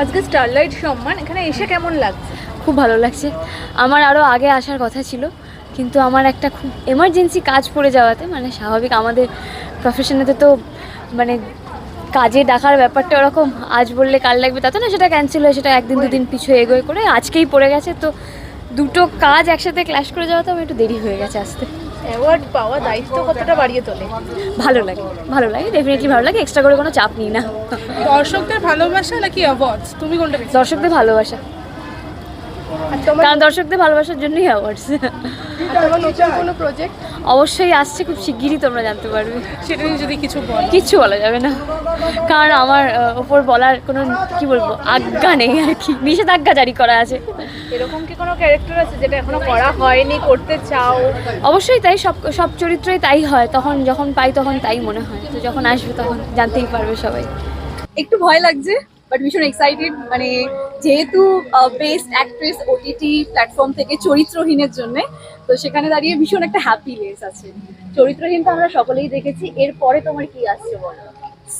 আজকে স্টারলাইট সম্মান, এখানে এসে কেমন লাগছে? খুব ভালো লাগছে। আমার আরও আগে আসার কথা ছিল, কিন্তু আমার একটা খুব এমার্জেন্সি কাজ পড়ে যাওয়াতে মানে স্বাভাবিক আমাদের প্রফেশনেতে তো মানে কাজে ডাকার ব্যাপারটা ওরকম, আজ বললে কাল লাগবে তা তো না সেটা ক্যান্সেল হয়ে, সেটা একদিন দুদিন পিছু এগোয় করে, আজকেই পড়ে গেছে, তো দুটো কাজ একসাথে ক্ল্যাশ করে যাওয়াতে আমার একটু দেরি হয়ে গেছে আসতে। অ্যাওয়ার্ড পাওয়া দায়িত্ব কতটা বাড়িয়ে তোলে? ভালো লাগে ভালো লাগে ডেফিনেটলি ভালো লাগে। এক্সট্রা করে কোনো চাপ নিই না। দর্শকদের ভালোবাসা নাকি অ্যাওয়ার্ডস তুমি কোনটা দর্শকদের ভালোবাসা। কারণ দর্শকদের ভালোবাসার জন্যই অ্যাওয়ার্ডস কোনো প্রজেক্ট অবশ্যই আসছে খুব শিগগিরই তোমরা জানতে পারবে। সেটা নিয়ে যদি কিছু বল। কিচ্ছু বলা যাবে না। কারণ আমার ওপর বলার কোনো কি বলব আজ্ঞা নেই আর কি। নিষেধাজ্ঞা জারি করা আছে। এরকম কি কোনো ক্যারেক্টার আছে যেটা এখনও করা হয়নি করতে চাও? অবশ্যই তাই সব সব চরিত্রই তাই হয়। তখন যখন পাই তখন তাই মনে হয়। তো যখন আসবে তখন জানতেই পারবে সবাই। একটু ভয় লাগছে। বাট ভীষণ এক্সাইটেড মানে যেহেতু বেস্ট অ্যাক্ট্রেস ওটিটি প্ল্যাটফর্ম থেকে চরিত্রহীনের জন্য তো সেখানে দাঁড়িয়ে ভীষণ একটা হ্যাপি লেস আছে। চরিত্রহীন তো আমরা সকলেই দেখেছি। এরপরে তোমার কি আসছে বলো?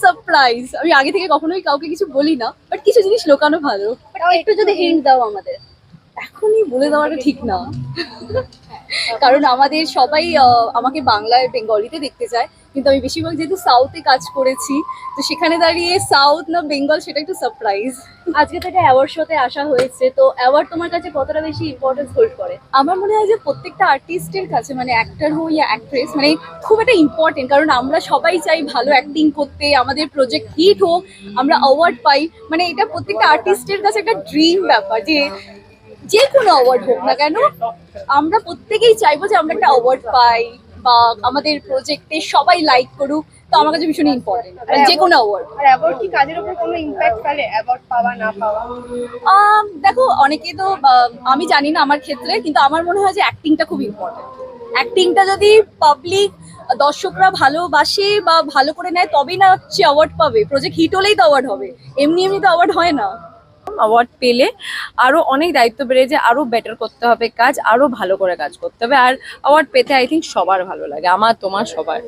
সারপ্রাইজ আমি আগে থেকে কখনোই কাউকে কিছু বলি না বাট কিছু জিনিস লোকানো ভালো। একটু যদি হিন্ট দাও আমাদের। এখনই বলে দেওয়াটা ঠিক না। কারণ আমাদের সবাই আমাকে বাংলায় বেঙ্গলিতে দেখতে চায়। কিন্তু আমি বেশিরভাগ যেহেতু সাউথে কাজ করেছি তো সেখানে দাঁড়িয়ে সাউথ না বেঙ্গল সেটা একটু সারপ্রাইজ আজকে তো একটা অ্যাওয়ার্ড শোতে আসা হয়েছে তো অ্যাওয়ার্ড তোমার কাছে কতটা বেশি ইম্পর্টেন্স হোল্ড করে? আমার মনে হয় যে প্রত্যেকটা আর্টিস্টের কাছে মানে অ্যাক্টার হোক ইয়া অ্যাক্ট্রেস মানে খুব একটা ইম্পর্টেন্ট কারণ আমরা সবাই চাই ভালো অ্যাক্টিং করতে আমাদের প্রজেক্ট হিট হোক আমরা অ্যাওয়ার্ড পাই। মানে এটা প্রত্যেকটা আর্টিস্টের কাছে একটা ড্রিম ব্যাপার যে যে কোনো অ্যাওয়ার্ড হোক না কেন আমরা প্রত্যেকেই চাইব যে আমরা একটা অ্যাওয়ার্ড পাই। বা আমাদের প্রজেক্টে সবাই লাইক করুক তো আমার কাছে ভীষণ ইম্পর্টেন্ট যে কোনো অ্যাওয়ার্ড আর অ্যাওয়ার্ড কি কাজের উপর কোনো ইম্প্যাক্ট ফেলে? অ্যাওয়ার্ড পাওয়া না পাওয়া? দেখো অনেকে তো আমি জানি না আমার ক্ষেত্রে কিন্তু আমার মনে হয় যে অ্যাক্টিংটা খুব ইম্পর্টেন্ট অ্যাক্টিংটা যদি পাবলিক দর্শকরা ভালোবাসে বা ভালো করে নেয় তবেই না হচ্ছে অ্যাওয়ার্ড পাবে। প্রজেক্ট হিট হলেই তো অ্যাওয়ার্ড হবে। এমনি এমনি তো অ্যাওয়ার্ড হয় না। অ্যাওয়ার্ড পেলে আরও অনেক দায়িত্ব বেড়ে যায় আরও বেটার করতে হবে কাজ আরও ভালো করে কাজ করতে হবে। আর অ্যাওয়ার্ড পেতে আই থিঙ্ক সবার ভালো লাগে আমার তোমার সবার।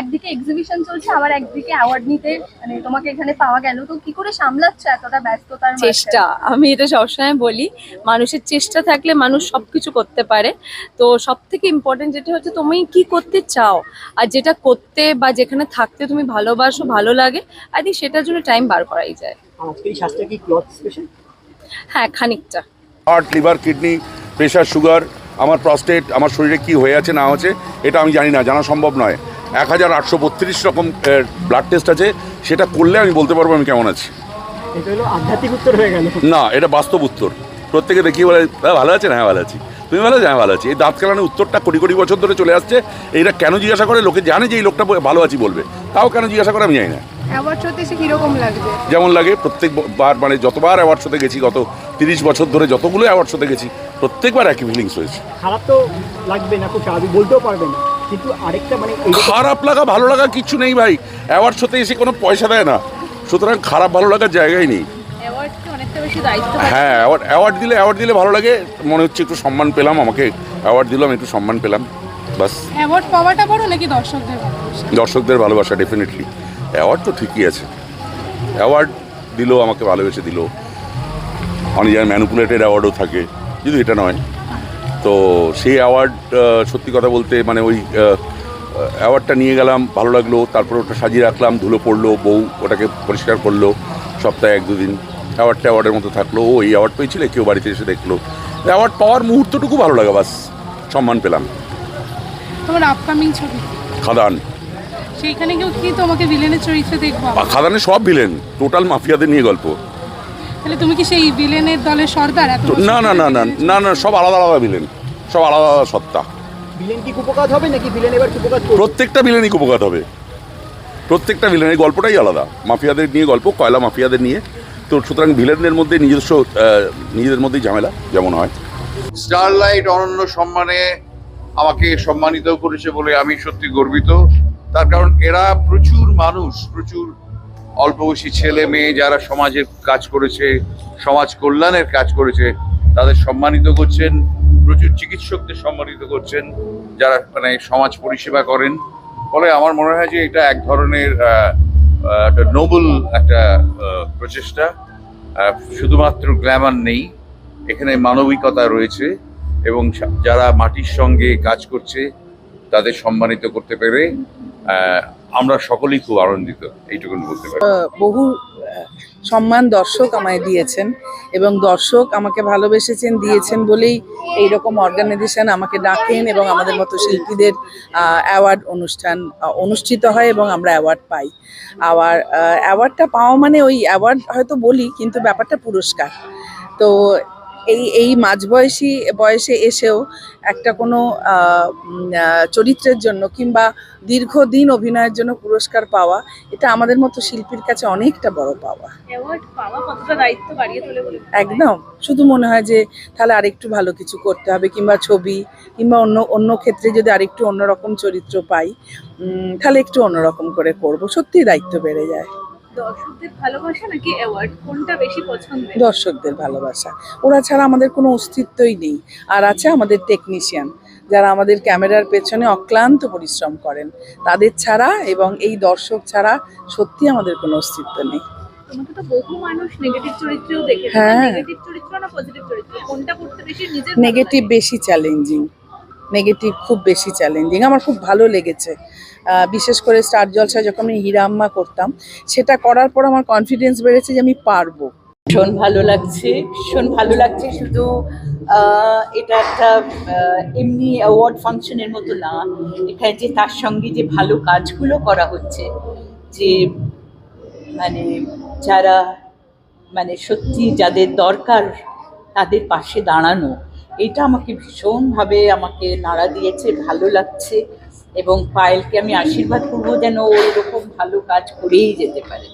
একদিকে এক্সিবিশন চলছে আবার একদিকে অ্যাওয়ার্ড নিতে মানে তোমাকে এখানে পাওয়া গেল। তো কি করে সামলাচ্ছ এতটা ব্যস্ততার চেষ্টা আমি এটা সবসময় বলি মানুষের চেষ্টা থাকলে মানুষ সবকিছু করতে পারে। তো সব থেকে ইম্পর্টেন্ট যেটা হচ্ছে তুমি কি করতে চাও? আর যেটা করতে বা যেখানে থাকতে তুমি ভালোবাসো ভালো লাগে আই থিঙ্ক সেটার জন্য টাইম বার করাই যায়। আজকে এই শ্বাসটা কি ক্লথ স্পেশাল হ্যাঁ খানিকটা। Heart liver kidney pressure sugar আমার প্রস্টেট আমার শরীরে কি হয়ে আছে না হচ্ছে এটা আমি জানি না জানা সম্ভব নয়। এক হাজার আটশো বত্রিশ রকম ব্লাড টেস্ট আছে সেটা করলে আমি বলতে পারব আমি কেমন আছি। আধ্যাত্মিক উত্তর হয়ে গেল। না এটা বাস্তব উত্তর। প্রত্যেকে দেখি বলে "হ্যাঁ, ভালো আছেন হ্যাঁ ভালো আছি। তুমি ভালো আছো? হ্যাঁ ভালো আছি। এই দাঁত কেলানোর উত্তরটা কোটি কোটি বছর ধরে চলে আসছে। এইটা কেন জিজ্ঞাসা করে? লোকে জানে যে এই লোকটা ভালো আছি বলবে। তাও কেন জিজ্ঞাসা করে আমি জানি না। অ্যাওয়ার্ড শোতে এসে কীরকম লাগবে? যেমন লাগে প্রত্যেকবার মানে যতবার অ্যাওয়ার্ড শোতে গেছি গত তিরিশ বছর ধরে যতগুলো অ্যাওয়ার্ড শোতে গেছি প্রত্যেকবার একই ফিলিংস হয়েছে খারাপ তো লাগবে না খুব স্বাভাবিক বলতেও পারবে না। কিন্তু আরেকটা মানে খারাপ লাগা ভালো লাগা কিচ্ছু নেই ভাই। অ্যাওয়ার্ড শোতে এসে কোনো পয়সা দেয় না। সুতরাং খারাপ ভালো লাগার জায়গাই নেই। অ্যাওয়ার্ড কি অনেকটা বেশি দায়িত্ব হ্যাঁ অ্যাওয়ার্ড অ্যাওয়ার্ড দিলে অ্যাওয়ার্ড দিলে ভালো লাগে। মনে হচ্ছে একটু সম্মান পেলাম আমাকে অ্যাওয়ার্ড দিলাম একটু সম্মান পেলাম। বাস। অ্যাওয়ার্ড পাওয়াটা বড় নাকি দর্শকদের দর্শকদের ভালোবাসা ডেফিনেটলি অ্যাওয়ার্ড তো ঠিকই আছে। অ্যাওয়ার্ড দিল আমাকে ভালোবেসে দিল অনেক জায়গায় ম্যানুপুলেটেড অ্যাওয়ার্ডও থাকে কিন্তু এটা নয়। তো সেই অ্যাওয়ার্ড সত্যি কথা বলতে মানে ওই অ্যাওয়ার্ডটা নিয়ে গেলাম ভালো লাগল। তারপর ওটা সাজিয়ে রাখলাম ধুলো পড়ল বউ ওটাকে পরিষ্কার করল সপ্তাহে এক দুদিন। অ্যাওয়ার্ডটা অ্যাওয়ার্ডের মতো থাকল। ও এই অ্যাওয়ার্ড পেয়েছিলে কেউ বাড়িতে এসে দেখল। অ্যাওয়ার্ড পাওয়ার মুহূর্তটুকু ভালো লাগে বাস। সম্মান পেলাম। তোমার আপকামিং ছবি? খাদান। সেইখানে কেউ কি তোমাকে ভিলেনের চরিত্রে দেখব বা খাদানে সব ভিলেন টোটাল মাফিয়াদের নিয়ে গল্প। তাহলে তুমি কি সেই ভিলেনের দলের সর্দার এত না না না না না না সব আলাদা আলাদা ভিলেন সব আলাদা আলাদা সত্তা। ভিলেন কি কুপকাত হবে নাকি ভিলেন এবার কুপকাত প্রত্যেকটা ভিলেনই উপকার হবে। প্রত্যেকটা ভিলেনের গল্পটাই আলাদা। মাফিয়াদের নিয়ে গল্প কয়লা মাফিয়াদের নিয়ে। তো সুতরাং ভিলেনদের মধ্যে নিজস্ব নিজেদের মধ্যেই ঝামেলা যেমন হয়। স্টারলাইট অনন্য সম্মানে আমাকে সম্মানিত করেছে বলে আমি সত্যি গর্বিত। তার কারণ এরা প্রচুর মানুষ, প্রচুর অল্প বয়সী ছেলে মেয়ে যারা সমাজের কাজ করেছে, সমাজ কল্যাণের কাজ করেছে, তাদের সম্মানিত করছেন, প্রচুর চিকিৎসকদের সম্মানিত করছেন, যারা মানে সমাজ পরিষেবা করেন। ফলে আমার মনে হয় যে এটা এক ধরনের একটা নোবেল একটা প্রচেষ্টা। শুধুমাত্র গ্ল্যামার নেই, এখানে মানবিকতা রয়েছে এবং যারা মাটির সঙ্গে কাজ করছে, তাদের সম্মানিত করতে পেরে আমরা সকলেই খুব আনন্দিত, এইটুকুন বলতে পারি। বহু সম্মান দর্শক আমায় দিয়েছেন এবং দর্শক আমাকে ভালোবেসেছেন, দিয়েছেন বলেই এইরকম অর্গানাইজেশন আমাকে ডাকেন এবং আমাদের মতো শিল্পীদের অ্যাওয়ার্ড অনুষ্ঠান অনুষ্ঠিত হয় এবং আমরা অ্যাওয়ার্ড পাই। আবার অ্যাওয়ার্ডটা পাওয়া মানে ওই অ্যাওয়ার্ড হয়তো বলি, কিন্তু ব্যাপারটা পুরস্কার। তো এই এই মাঝবয়সী বয়সে এসেও একটা কোনো চরিত্রের জন্য কিংবা দীর্ঘদিন অভিনয়ের জন্য পুরস্কার পাওয়া এটা আমাদের মতো শিল্পীর কাছে অনেকটা বড় পাওয়া? একদম। শুধু মনে হয় যে তাহলে আরেকটু ভালো কিছু করতে হবে কিংবা ছবি কিংবা অন্য অন্য ক্ষেত্রে যদি আরেকটু অন্যরকম চরিত্র পাই তাহলে একটু অন্যরকম করে করব। সত্যি দায়িত্ব বেড়ে যায়। দর্শকদের ভালোবাসা নাকি অ্যাওয়ার্ড কোনটা বেশি পছন্দের? দর্শকদের ভালোবাসা। ওরা ছাড়া আমাদের কোনো অস্তিত্বই নেই। আর আছে আমাদের টেকনিশিয়ান যারা আমাদের ক্যামেরার পেছনে অক্লান্ত পরিশ্রম করেন। তাদের ছাড়া এবং এই দর্শক ছাড়া সত্যি আমাদের কোনো অস্তিত্ব নেই। তোমাকে তো বহু মানুষ নেগেটিভ চরিত্রেও দেখেছে হ্যাঁ। নেগেটিভ চরিত্র না পজিটিভ চরিত্র? কোনটা করতে বেশি নিজের নেগেটিভ বেশি চ্যালেঞ্জিং নেগেটিভ খুব বেশি চ্যালেঞ্জিং আমার খুব ভালো লেগেছে। বিশেষ করে স্টার জলসা যখন আমি হিরাম্মা করতাম, সেটা করার পর আমার কনফিডেন্স বেড়েছে যে আমি পারব। ভীষণ ভালো লাগছে, ভীষণ ভালো লাগছে শুধু এটা একটা এমনি অ্যাওয়ার্ড ফাংশনের মতো না। এখানে যে তার সঙ্গে যে ভালো কাজগুলো করা হচ্ছে, যে মানে যারা মানে সত্যি যাদের দরকার তাদের পাশে দাঁড়ানো এটা আমাকে ভীষণভাবে আমাকে নাড়া দিয়েছে ভালো লাগছে এবং পায়েলকে আমি আশীর্বাদ করব যেন ও এরকম ভালো কাজ করেই যেতে পারে।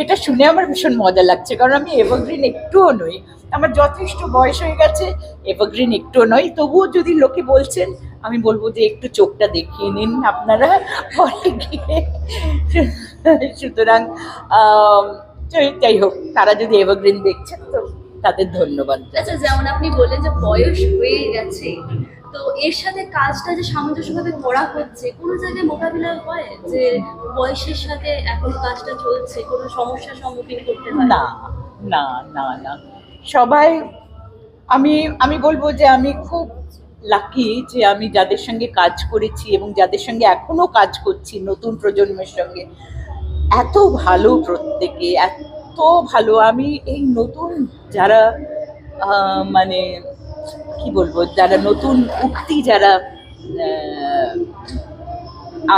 এটা শুনে আমার ভীষণ মজা লাগছে কারণ আমি এভারগ্রিন একটুও নই। আমার যথেষ্ট বয়স হয়ে গেছে এভারগ্রিন একটুও নই। তবুও যদি লোকে বলছেন আমি বলব যে একটু চোখটা দেখিয়ে নিন আপনারা। পরে গিয়ে। সুতরাং যাই- হোক তারা যদি এভারগ্রিন দেখছেন তো তাদের ধন্যবাদ আচ্ছা যেমন আপনি বললেন যে বয়স হয়ে গেছে তো এর সাথে কাজটা যে সামঞ্জস্যভাবে করা হচ্ছে কোনো জায়গায় মোকাবিলা হয় যে বয়সের সাথে এখন কাজটা চলছে কোনো সমস্যার সম্মুখীন করতে হয়? না না না না। সবাই আমি আমি বলব যে আমি খুব লাকি যে আমি যাদের সঙ্গে কাজ করেছি এবং যাদের সঙ্গে এখনও কাজ করছি নতুন প্রজন্মের সঙ্গে এত ভালো প্রত্যেকে, এত ভালো। আমি এই নতুন যারা মানে কি বলব, যারা নতুন উক্তি যারা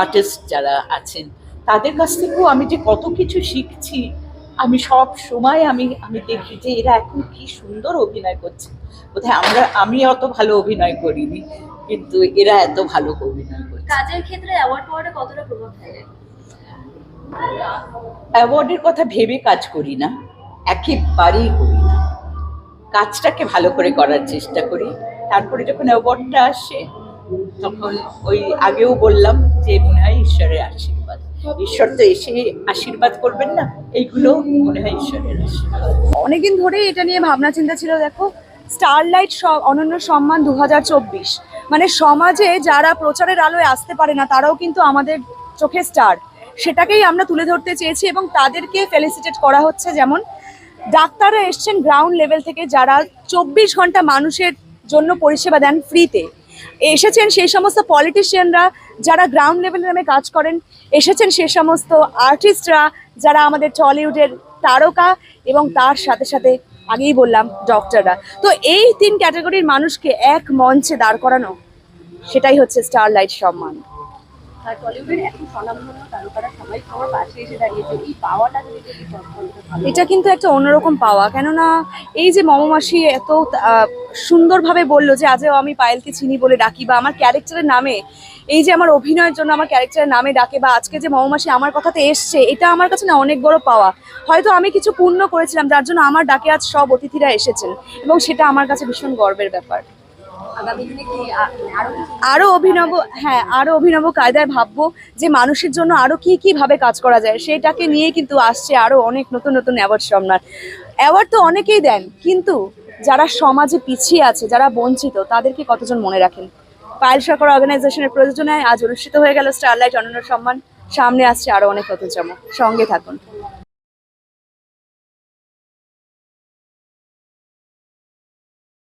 আর্টিস্ট যারা আছেন, তাদের কাছ থেকেও আমি যে কত কিছু শিখছি, আমি সব সময় আমি আমি দেখি যে এরা এখন কি সুন্দর অভিনয় করছে। বোধহয় আমরা, আমি অত ভালো অভিনয় করিনি, কিন্তু এরা এত ভালো অভিনয় করছে। কাজের ক্ষেত্রে অ্যাওয়ার্ড পাওয়াটা কতটা প্রভাব ফেলে? অ্যাওয়ার্ডের কথা ভেবে কাজ করি না, একেবারেই করি না। কাজটাকে ভালো করে করার চেষ্টা করি। তারপরে যখন অ্যাওয়ার্ডটা আসে, তখন ওই আগেও বললাম যে, মনে হয় ঈশ্বরের আশীর্বাদ। ঈশ্বর তো এসে আশীর্বাদ করবেন না, এইগুলো মনে হয় ঈশ্বরের আশীর্বাদ। অনেকদিন ধরেই এটা নিয়ে ভাবনা চিন্তা ছিল, দেখো স্টারলাইট অনন্য সম্মান দু হাজার চব্বিশ। মানে সমাজে যারা প্রচারের আলোয় আসতে পারে না, তারাও কিন্তু আমাদের চোখে স্টার সেটাকেই আমরা তুলে ধরতে চেয়েছি এবং তাদেরকে ফেলিসিটেট করা হচ্ছে যেমন ডাক্তাররা এসছেন গ্রাউন্ড লেভেল থেকে যারা চব্বিশ ঘণ্টা মানুষের জন্য পরিষেবা দেন ফ্রিতে। এসেছেন সেই সমস্ত পলিটিশিয়ানরা যারা গ্রাউন্ড লেভেলে নামে কাজ করেন, এসেছেন সে সমস্ত আর্টিস্টরা যারা আমাদের টলিউডের তারকা এবং তার সাথে সাথে আগেই বললাম ডক্টররা। তো এই তিন ক্যাটাগরির মানুষকে এক মঞ্চে দাঁড় করানো, সেটাই হচ্ছে স্টারলাইট সম্মান। আর টলিউডের এত স্বনামধন্য তারকারা সবাই পাশে এসে দাঁড়িয়েছে এই পাওয়াটা যদি এটা কিন্তু একটা অন্যরকম পাওয়া। কেননা এই যে মমমাসি এত সুন্দরভাবে বলল যে, আজও আমি পায়েলকে চিনি বলে ডাকি বা আমার ক্যারেক্টারের নামে, এই যে আমার অভিনয়ের জন্য আমার ক্যারেক্টারের নামে ডাকে বা আজকে যে মমমাসি আমার কথাতে এসছে, এটা আমার কাছে না অনেক বড় পাওয়া। হয়তো আমি কিছু পূর্ণ করেছিলাম, যার জন্য আমার ডাকে আজ সব অতিথিরা এসেছেন এবং সেটা আমার কাছে ভীষণ গর্বের ব্যাপার। আরও অভিনব হ্যাঁ আরও অভিনব কায়দায় ভাববো যে মানুষের জন্য আরও কি কি ভাবে কাজ করা যায়, সেটাকে নিয়ে কিন্তু আসছে আরও অনেক নতুন নতুন অ্যাওয়ার্ড সম্মান অ্যাওয়ার্ড তো অনেকেই দেন, কিন্তু যারা সমাজে পিছিয়ে আছে, যারা বঞ্চিত, তাদেরকে কতজন মনে রাখেন? পায়েল সরকার অর্গানাইজেশনের প্রযোজনায় আজ অনুষ্ঠিত হয়ে গেল স্টারলাইট অনন্য সম্মান। সামনে আসছে আরও অনেক নতুন চমক। সঙ্গে থাকুন।